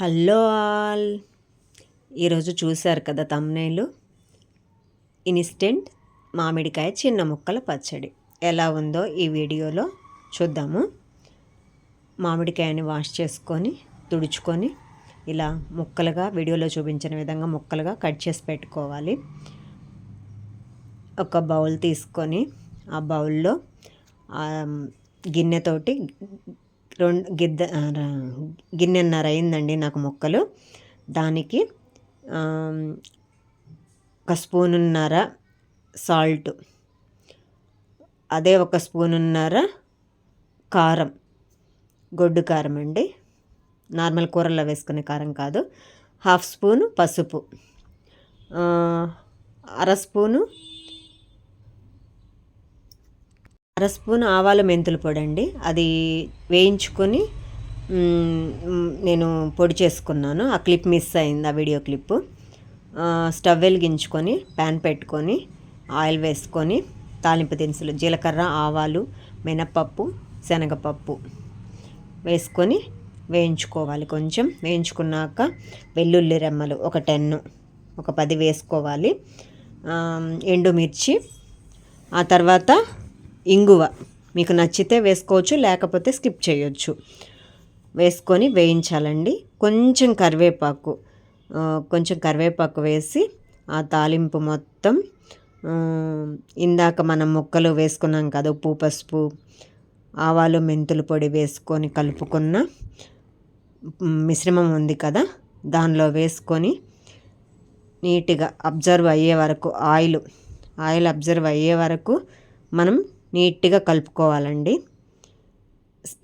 Hello all. ఈరోజు చూశారు కదా తమ్నేలు ఇన్స్టెంట్ మామిడికాయ చిన్న ముక్కల పచ్చడి. ఎలా ఉందో ఈ వీడియోలో చూద్దాము. మామిడికాయని వాష్ చేసుకొని తుడుచుకొని ఇలా ముక్కలుగా వీడియోలో చూపించిన విధంగా ముక్కలుగా కట్ చేసి పెట్టుకోవాలి. ఒక బౌల్ తీసుకొని ఆ బౌల్లో గిన్నెతోటి రెండు గిద్ద గిన్నెన్నర అయిందండి నాకు ముక్కలు. దానికి ఒక స్పూనున్నర సాల్ట్. అదే ఒక స్పూనున్నర కారం. గొడ్డు కారం అండి. నార్మల్ కూరల్లో వేసుకునే కారం కాదు. హాఫ్ స్పూను పసుపు. అర స్పూను అర స్పూన్ ఆవాల మెంతుల పొడి అండి అది వేయించుకొని నేను పొడి చేసుకున్నాను. ఆ క్లిప్ మిస్ అయింది ఆ వీడియో క్లిప్. స్టవ్ వెలిగించుకొని ప్యాన్ పెట్టుకొని ఆయిల్ వేసుకొని తాలింపు దినుసులు జీలకర్ర ఆవాలు మినపప్పు శనగపప్పు వేసుకొని వేయించుకోవాలి కొంచెం. వేయించుకున్నాక వెల్లుల్లి రెమ్మలు ఒక టెన్ ఒక పది వేసుకోవాలి. ఎండుమిర్చి ఆ తర్వాత ఇంగువ. మీకు నచ్చితే వేసుకోవచ్చు లేకపోతే స్కిప్ చేయొచ్చు. వేసుకొని వేయించాలండి. కొంచెం కరివేపాకు కొంచెం కరివేపాకు వేసి ఆ తాలింపు మొత్తం ఇందాక మనం ముక్కలు వేసుకున్నాం కదా ఉప్పు పసుపు ఆవాలు మెంతులు పొడి వేసుకొని కలుపుకున్న మిశ్రమం ఉంది కదా దానిలో వేసుకొని నీట్గా అబ్జర్వ్ అయ్యే వరకు ఆయిల్ ఆయిల్ అబ్జర్వ్ అయ్యే వరకు మనం నీట్గా కలుపుకోవాలండి.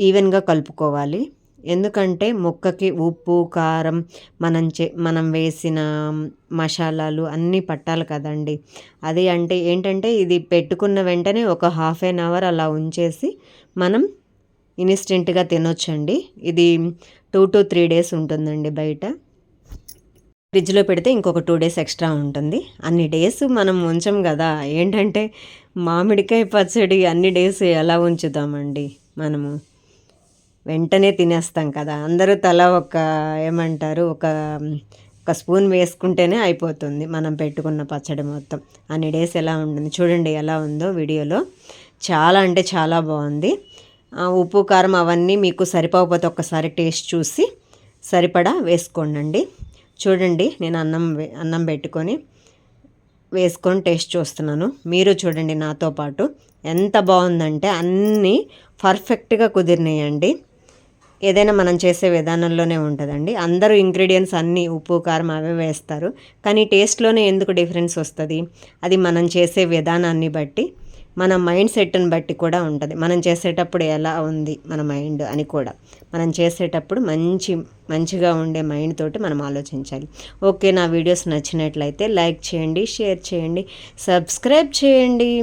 ఈవెన్గా కలుపుకోవాలి. ఎందుకంటే ముక్కకి ఉప్పు కారం మనం చే మనం వేసిన మసాలాలు అన్నీ పట్టాలి కదండి. అది అంటే ఏంటంటే ఇది పెట్టుకున్న వెంటనే ఒక హాఫ్ ఎన్ అవర్ అలా ఉంచేసి మనం ఇన్స్టెంట్గా తినొచ్చండి. ఇది టూ టు త్రీ డేస్ ఉంటుందండి బయట. ఫ్రిడ్జ్లో పెడితే ఇంకొక టూ డేస్ ఎక్స్ట్రా ఉంటుంది. అన్ని డేస్ మనం ఉంచం కదా. ఏంటంటే మామిడికాయ పచ్చడి అన్ని డేస్ ఎలా ఉంచుతామండి మనము? వెంటనే తినేస్తాం కదా. అందరూ తల ఒక ఏమంటారు? ఒక ఒక స్పూన్ వేసుకుంటేనే అయిపోతుంది మనం పెట్టుకున్న పచ్చడి మొత్తం. అన్ని డేస్ ఎలా ఉంటుంది? చూడండి ఎలా ఉందో వీడియోలో. చాలా అంటే చాలా బాగుంది. ఉప్పు కారం అవన్నీ మీకు సరిపోకపోతే ఒక్కసారి టేస్ట్ చూసి సరిపడా వేసుకోండి చూడండి నేను అన్నం అన్నం పెట్టుకొని వేసుకొని టేస్ట్ చూస్తున్నాను. మీరు చూడండి నాతో పాటు ఎంత బాగుందంటే అన్నీ పర్ఫెక్ట్గా కుదిరినాయండి. ఏదైనా మనం చేసే విధానంలోనే ఉంటుందండి. అందరూ ఇంగ్రీడియంట్స్ అన్నీ ఉప్పు కారం అవే వేస్తారు. కానీ టేస్ట్లోనే ఎందుకు డిఫరెన్స్ వస్తుంది? అది మనం చేసే విధానాన్ని బట్టి మన మైండ్ సెట్ని బట్టి కూడా ఉంటుంది. మనం చేసేటప్పుడు ఎలా ఉంది మన మైండ్ అని కూడా. మనం చేసేటప్పుడు మంచి మంచిగా ఉండే మైండ్ తోటి మనం ఆలోచించాలి. ఓకే నా వీడియోస్ నచ్చినట్లయితే లైక్ చేయండి షేర్ చేయండి సబ్స్క్రైబ్ చేయండి.